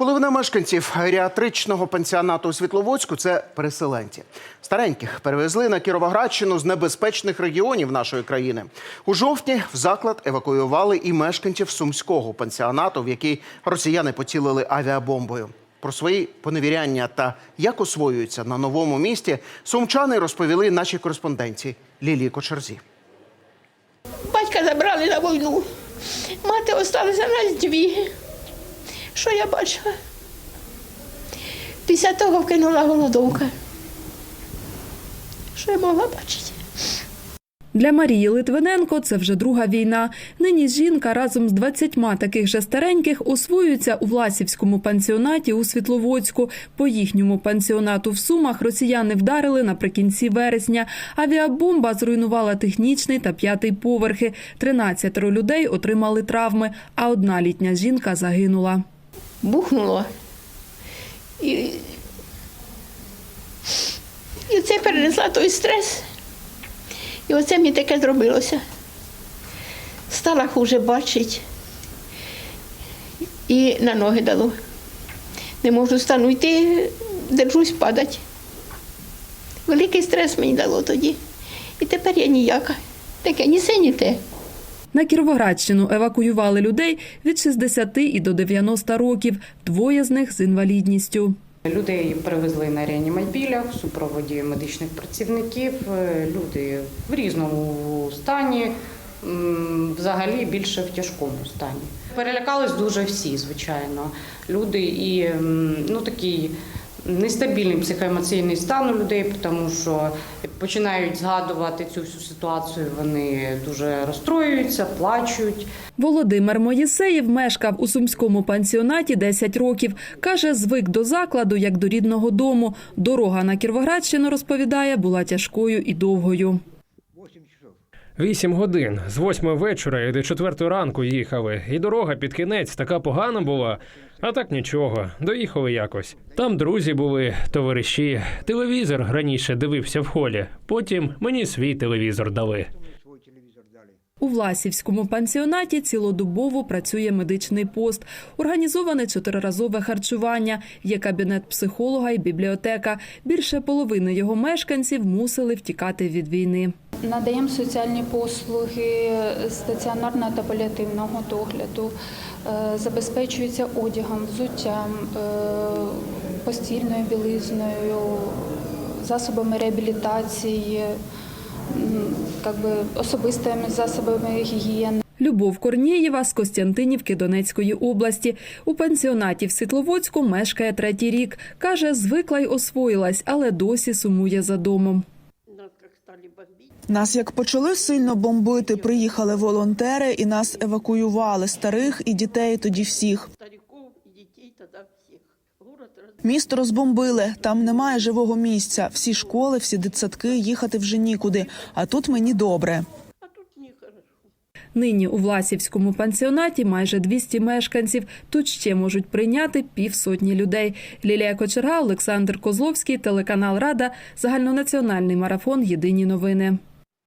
Половина мешканців геріатричного пансіонату у Світловодську це переселенці. Стареньких перевезли на Кіровоградщину з небезпечних регіонів нашої країни. У жовтні в заклад евакуювали і мешканців сумського пансіонату, в який росіяни поцілили авіабомбою. Про свої поневіряння та як освоюються на новому місті сумчани розповіли наші кореспонденції Лілії Кочерзі. Батька забрали на війну. Мати осталася нас дві. Що я бачила? Після того вкинула голодовка. Що я могла бачити? Для Марії Литвиненко це вже друга війна. Нині жінка разом з 20 таких же стареньких освоюється у Власівському пансіонаті у Світловодську. По їхньому пансіонату в Сумах росіяни вдарили наприкінці вересня. Авіабомба зруйнувала технічний та п'ятий поверхи. 13 людей отримали травми, а одна літня жінка загинула. Бухнуло. І, і це перенесла той стрес. І оце мені таке зробилося. Стала хуже бачить і на ноги дало. Не можу стану йти, держусь падати. Великий стрес мені дало тоді. І тепер я ніяка. Таке ні се, ні те. На Кіровоградщину евакуювали людей від 60 і до 90 років. Двоє з них з інвалідністю. Людей перевезли на реанімобілях в супроводі медичних працівників. Е, Люди в різному стані, взагалі більше в тяжкому стані. Перелякались дуже всі, звичайно. Люди і ну такий нестабільний психоемоційний стан у людей, тому що починають згадувати цю всю ситуацію. Вони дуже розстроюються, плачуть. Володимир Моїсеєв мешкав у сумському пансіонаті 10 років. Каже, звик до закладу як до рідного дому. Дорога на Кіровоградщину, розповідає, була тяжкою і довгою. Вісім годин з восьми вечора і до четвертої ранку їхали, і дорога під кінець така погана була. А так нічого, доїхали якось. Там друзі були, товариші. Телевізор раніше дивився в холі. Потім мені свій телевізор дали. У Власівському пансіонаті цілодобово працює медичний пост. Організоване чотириразове харчування. Є кабінет психолога і бібліотека. Більше половини його мешканців мусили втікати від війни. Надаємо соціальні послуги стаціонарного та паліативного догляду, е, забезпечується одягом, взуттям, е, постільною білизною, засобами реабілітації, би, особистими засобами гігієни. Любов Корнієва з Костянтинівки Донецької області. У пансіонаті в Світловодську мешкає третій рік. Каже, звикла й освоїлась, але досі сумує за домом. Нас як почали сильно бомбити, приїхали волонтери і нас евакуювали старих і дітей тоді всіх. Місто розбомбили. Там немає живого місця. Всі школи, всі дитсадки, їхати вже нікуди. А тут мені добре. Нині у Власівському пансіонаті майже 200 мешканців. Тут ще можуть прийняти півсотні людей. Лілія Кочерга, Олександр Козловський, телеканал Рада, загальнонаціональний марафон Єдині новини.